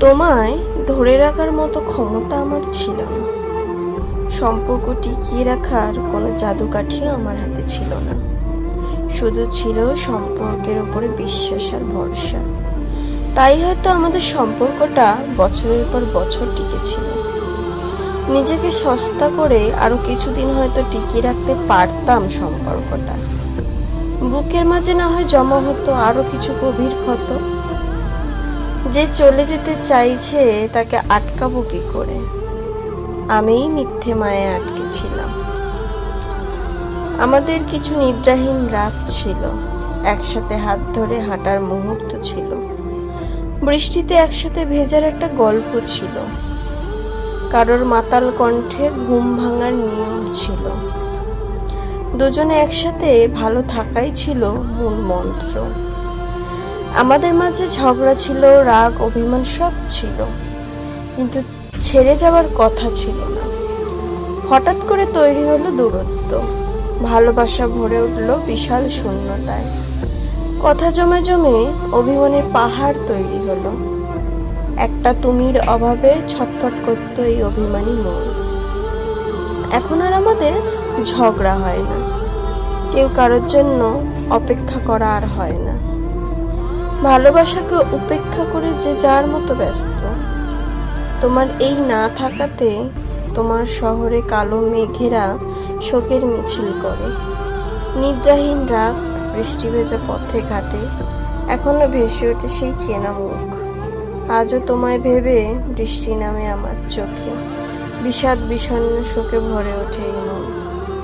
তোমায় ধরে রাখার মতো ক্ষমতা আমার ছিল না। সম্পর্ক টিকিয়ে রাখার কোনো জাদুকাঠিও আমার হাতে ছিল না। শুধু ছিল সম্পর্কের উপরে বিশ্বাস আর ভরসা। তাই হয়তো আমাদের সম্পর্কটা বছরের পর বছর টিকেছিল। নিজেকে সস্তা করে আরও কিছুদিন হয়তো টিকিয়ে রাখতে পারতাম সম্পর্কটা। বুকের মাঝে না হয় জমা হতো আরও কিছু গভীর ক্ষত। যে চলে যেতে চাইছে তাকে আটকাবো কি করে? আমিই মিথ্যে মায়ে আটকেছিলাম আমাদের কিছু নিদ্রাহীন রাত ছিল। একসাথে হাত ধরে হাঁটার মুহূর্ত ছিল। বৃষ্টিতে একসাথে ভেজার একটা গল্প ছিল। কারোর মাতাল কণ্ঠে ঘুম ভাঙার নিয়ম ছিল। দুজনে একসাথে ভালো থাকাই ছিল মূল মন্ত্র। আমাদের মাঝে ঝগড়া ছিল, রাগ, অভিমান সব ছিল। কিন্তু ছেড়ে যাওয়ার কথা ছিল না। হঠাৎ করে তৈরি হলো দূরত্ব। ভালোবাসা ভরে উঠল বিশাল শূন্যতায়। কথা জমে জমে অভিমানের পাহাড় তৈরি হলো। একটা তুমির অভাবে ছটফট করতো এই অভিমানী মন। এখন আর আমাদের ঝগড়া হয় না। কেউ কারোর জন্য অপেক্ষা করা আর হয় না। ভালোবাসাকে উপেক্ষা করে যে যার মতো ব্যস্ত। তোমার এই না থাকাতে তোমার শহরে কালো মেঘেরা শোকের মিছিল করে। নিদ্রাহীন রাত, বৃষ্টি ভেজা পথে ঘাটে, এখনও ভেসে ওঠে সেই চেনা মুখ। আজও তোমায় ভেবে বৃষ্টি নামে আমার চোখে। বিষাদ বিষণ্ণ শোকে ভরে ওঠে এই মন।